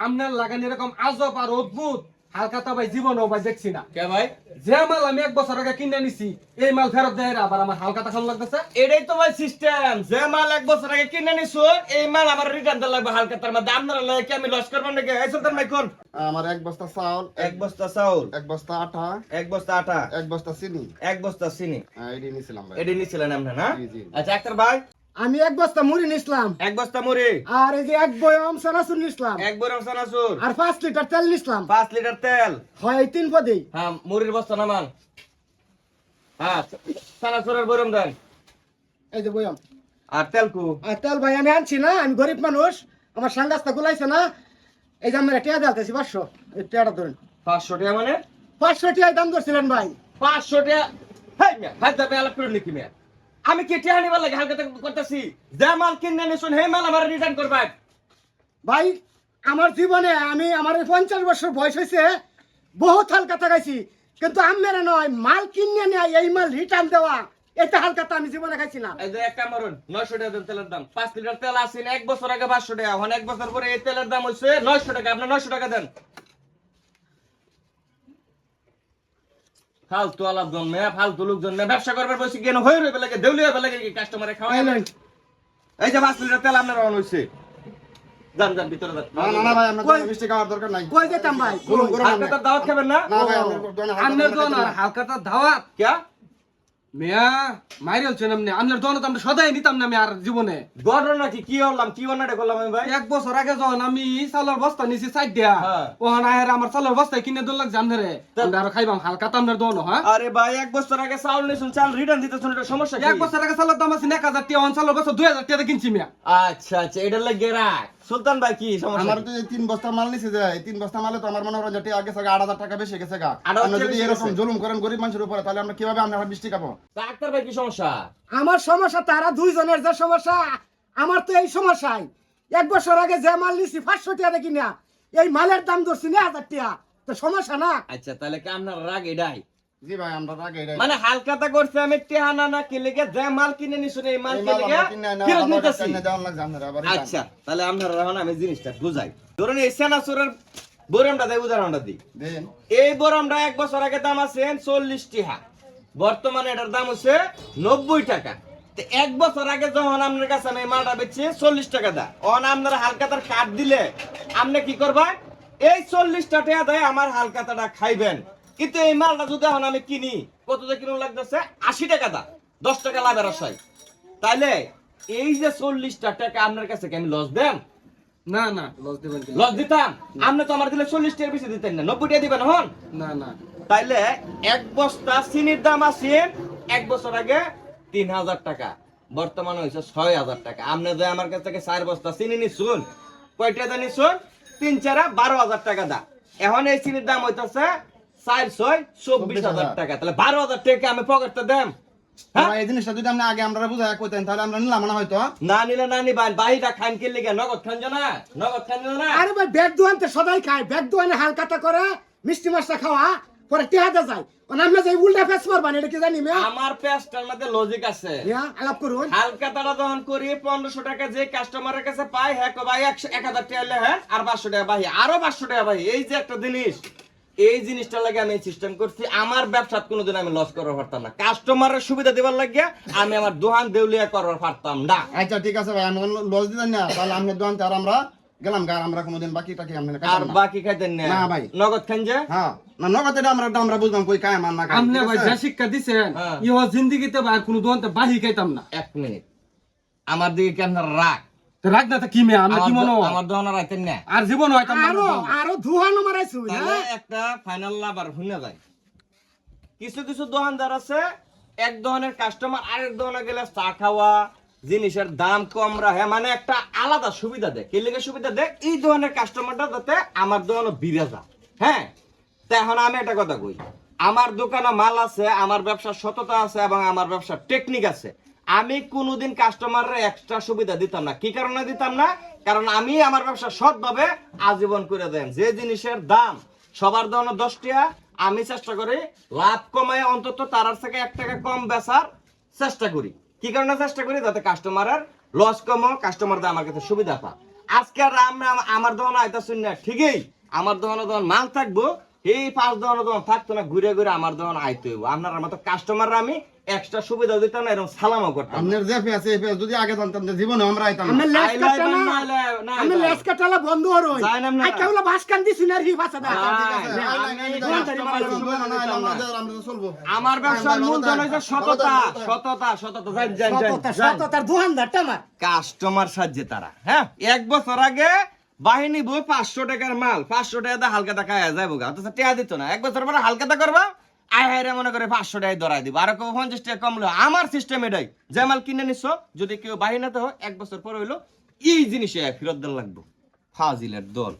আপনার লাগান এরকম আজব আর অদ্ভুত। হালকাতা ভাই জীবনও ভাই দেখছি না। কে ভাই? যে মাল আমি এক বছর আগে কিনে নিছি এই মাল ফেরত দেয় না, আবার আমার হালকাতা খান লাগতেছে। এটাই তো ভাই সিস্টেম যে মাল এক বছর আগে কিনে নিছো এই মাল আমার রিটার্ন দিতে লাগবে হালকা তার মধ্যে। আপনারা লাগে কি আমি লস করব নাকি? এই সুলতান ভাই কোন? আমার এক বস্তা চাউল এক বস্তা চাউল। এক বস্তা আটা এক বস্তা আটা। এক বস্তা চিনি। এক বস্তা চিনি। হ্যাঁ, নিছিলাম নিয়েছিলাম ভাই। এটি নিছিলেন আপনার না? জি, জি। আচ্ছা আক্তার ভাই। আমি এক বস্তা মুড়ি নিছিলাম। এক বস্তা মুড়ি? আর এই যে এক বয়ম সানাসুর নিছিলাম। এক বরম সানাসুর আর পাঁচ লিটার তেল নিছিলাম। পাঁচ লিটার তেল? হয় এই তিন পদেই হ্যাঁ মুড়ির বস্তা নামান। হ্যাঁ সানাসুরের বরম দেন। এই যে বয়ম আর তেলকু আর তেল ভাই আমি আনছি না আমি গরিব মানুষ। আমার সাঙ্গাস্তা গুলাইছে না। এই যে আমরা টিয়া দিতে পাঁচশো। এই টিয়াটা ধরেন। পাঁচশো টিয়া মানে? পাঁচশো টিয়ায় দাম ধরছিলেন ভাই। পাঁচশো টাকা হাই! মিয়া হাই দাবে আলাপ করে লিখি মিয়া। আমি কি টিয়া নিবার লাগে হালকা করতেছি? যে মাল কিনে নিছুন হে মাল আমার রিটার্ন করবা ভাই আমার জীবনে আমি আমার পঞ্চাশ বছর বয়স হয়েছে বহুত হালকাতা খাইছি। কিন্তু আমার নয় মাল কিনে নেয় এই মাল রিটার্ন দেওয়া এটা হালকাতা আমি জীবনে খাইছি না এই যে এক কামরুন নয়শো টাকা দেন তেলের দাম। পাঁচ লিটার তেল আসেন এক বছর আগে পাঁচশো টাকা। এখন এক বছর পরে এই তেলের দাম হচ্ছে নয়শো টাকা। আপনার নয়শো টাকা দেন। ফালতু আলাপ জন্মে ফালতু লোক জন্মে। ব্যবসা করবার বসে কেন হয়ে রইবে লাগে দেউলি হবে লাগে কি কাস্টমারে খাওয়া এই লইন। এই যে পাঁচ লিটার তেল আপনার অন হয়েছে যান যান ভিতরে যান। না না না ভাই আপনার মিষ্টি খাওয়ার দরকার নাই। কই যেতাম ভাই? দাওয়াত খাবেন না? না ভাই আপনার দোকানে হালকা দাওয়াত। ক্যা? মিয়া মাইরে হচ্ছেন আপনি আপনার দোন তো আমরা সদাই নিতাম না আমি আর জীবনে। ঘটনা কি কি হলাম কি অন্যটা করলাম আমি ভাই? এক বছর আগে যখন আমি চালের বস্তা নিছি সাইড দিয়া হ্যাঁ। ওখানে আয়ের আমার চালের বস্তা কিনে দোল লাগছে আপনারে আমরা আরও খাইবাম হালকাতা আপনার দোন হ্যাঁ? আরে ভাই এক বছর আগে চাউল নিয়েছেন চাল রিটার্ন দিতে এটা সমস্যা এক বছর আগে চালের দাম আছে এক হাজার টিয়া চালের বছর দুই হাজার টিয়া কিনছি মিয়া। আচ্ছা আচ্ছা এটা লাগে রাখ সুলতান ভাই কি সমস্যা? আমার তো তিন বস্তা মাল নিছে যে তিন বস্তা মালে তো আমার মনে হয় যে আগে থেকে আট হাজার টাকা বেশি গেছে গা। আমরা যদি এরকম জুলুম করেন গরিব মানুষের উপরে তাহলে আমরা কীভাবে আমরা মিষ্টি খাব? ডাক্তার ভাই কি সমস্যা? আমার সমস্যা তারা দুইজনের যে সমস্যা আমার তো এই সমস্যাই। এক বছর আগে যে মাল নিছি পাঁচশো টাকা দেখি না এই মালের দাম ধরছি না হাজার টাকা। তো সমস্যা না? আচ্ছা তাহলে কি আপনার রাগ এটাই? জি ভাই আমরা আগে এটাই মানে হালকাতা করছে আমি টেহানা না কি লেগে যে মাল কিনে নিছুন এই মাল এই কে মাল লেগে আমরা কিনে আনা, নিতেছি। আচ্ছা তাহলে আপনার এখন আমি জিনিসটা বুঝাই। ধরুন এই সেনাসুরের বরমটা দেয় উদাহরণটা দিই। দেন। এই বরমটা এক বছর আগে দাম আছে চল্লিশ টিহা। বর্তমানে এটার দাম হচ্ছে নব্বই টাকা। তো এক বছর আগে যখন আপনার কাছে আমি মালটা বেচছি চল্লিশ টাকা দা অন আপনার হালকাতার কাঠ দিলে আপনি কি করবেন এই চল্লিশটা টাকা দেয় আমার হালকাতাটা খাইবেন। কিন্তু এই মালটা যদি এখন আমি কিনি কত দিয়ে কিনো লাগতেছে? আশি টাকা দা দশ টাকা লাভের আশায় তাইলে এই যে চল্লিশটা টাকা আপনার কাছে কি আমি লস দেন না না লস দেবেন? লস দিতাম? আপনি তো আমার দিলে চল্লিশ টাকার বেশি দিতেন না। নব্বই টাকা দিবেন হন না না। তাইলে এক বস্তা চিনির দাম আছে এক বছর আগে তিন হাজার টাকা। বর্তমানে হয়েছে ছয় হাজার টাকা। আপনি যে আমার কাছ থেকে চার বস্তা চিনি নিছুন কয়টা দা নিছুন তিন চারা বারো হাজার টাকা দা এখন এই চিনির দাম হইতেছে চার ছয় চব্বিশ হাজার টাকা। তাহলে বারো হাজার টাকা আমি পকেটটা দেম হ্যাঁ? এই জিনিসটা যদি আপনি আগে আমরা বুঝাই কইতেন তাহলে আমরা নিলাম না হয়তো। না নিলে না নিবান বাহিরা খান কি লিগে? নগদ খান না নগদ খান না আরে ভাই ব্যাগ দোয়ানতে সদাই খায়। ব্যাগ দোয়ানে হালকাতা করে মিষ্টি মাছটা খাওয়া পরে টেহাতে যায়। আমরা যে উল্টা ফেস মারবান এটা কি জানি আমার পেস্টার মধ্যে লজিক আছে। আলাপ করুন। হালকা তারা দহন করি পনেরোশো টাকা যে কাস্টমারের কাছে পাই হ্যাঁ কো ভাই একশো এক হাজার টাকা হ্যাঁ আর পাঁচশো টাকা ভাই আরও পাঁচশো টাকা ভাই এই যে একটা জিনিস এই জিনিসটা লাগে আমি সিস্টেম করছি। আমার ব্যবসাত কোনোদিন আমি লস করার পারতাম না। কাস্টমারের সুবিধা দেবার লাগিয়া আমি আমার দোকান দেউলিয়া করার পারতাম না। আচ্ছা ঠিক আছে ভাই আমি লস দিতেন না। তাহলে আপনি দোকান আর আমরা গেলাম গা আর আমরা কোনোদিন বাকি টাকি আমরা আর বাকি খাইতেন না। না ভাই। নগদ খান যে? হ্যাঁ। না নগদ এটা আমরা আমরা বুঝলাম কই কায় মান না আপনি ভাই? যা শিক্ষা দিছেন হ্যাঁ। ইহ জিন্দিগিতে ভাই কোনো দোকানতে বাহি খাইতাম না। এক মিনিট। আমার দিকে কেন রাগ? না কি আমরা কি মনে হয়? আমার দোকান রাখতেন না। আর জীবন হয়তো আরও আরও ধুহানো মারাইছু একটা ফাইনাল লাভ আর যায়। কিছু কিছু দোকানদার আছে এক দোকানের কাস্টমার আরেক দোকানে গেলে চা খাওয়া জিনিসের দাম কম রাখে মানে একটা আলাদা সুবিধা দেয়। কি লেগে সুবিধা দেয়? এই দোকানের কাস্টমারটা যাতে আমার দোকানে বিরে যা হ্যাঁ? তা এখন আমি একটা কথা কই। আমার দোকানে মাল আছে আমার ব্যবসার সততা আছে এবং আমার ব্যবসার টেকনিক আছে। আমি কোনোদিন কাস্টমারের এক্সট্রা সুবিধা দিতাম না। কি কারণে দিতাম না? কারণ আমি আমার ব্যবসা সৎভাবে আজীবন করে দেন। যে জিনিসের দাম সবার দাম দশ টাকা, আমি চেষ্টা করি লাভ কমায় অন্তত তার থেকে এক টাকা কম বেচার চেষ্টা করি। কি কারণে চেষ্টা করি? যাতে কাস্টমারের লস কম কাস্টমারদের আমার কাছে সুবিধা পা আজকে আর আমরা আমার দোকানে আইতাছেন না। ঠিকই, আমার দোকানে দোকান মাল থাকব, এই পাঁচ দোকানে দোকান থাকতো না, ঘুরে ঘুরে আমার দোকানে আইতে হইব। আপনার মতো কাস্টমাররা আমি এক্সট্রা সুবিধা না এরকম সালামও করতাম। আপনার যে পেঁয়াজ এই পেঁয়াজ যদি আগে জানতাম যে জীবনে আমরা আইতাম আমি লেস আইলাই কাটা না। আমি। লেস কাটালা বন্ধ হরই বাস কান দিছি না রি বাসা দা আমরা ব্যবসার মূলধন হইছে সততা। সততা সততা। যাই যাই যাই সততা যাই। সততা দোকানদারটা আমার। কাস্টমার সাহায্যে তারা হ্যাঁ? এক বছর আগে বাহিনী বই পাঁচশো টাকার মাল পাঁচশো টাকা হালকা টাকা যাব গা। অথচ টাকা দিত না। এক বছর পরে হালকাটা করবা? আয় হায় মনে করে পাঁচশো টাকায় ধরাই দিব। আর পঞ্চাশ টাকা কমলো আমার সিস্টেম এটাই। জামাল কিনে নিচ্ছ যদি কেউ বাহিনাতে হয় এক বছর পরে হইল, এই জিনিসে ফেরত দেওয়া লাগবো। ফাজিলের দল।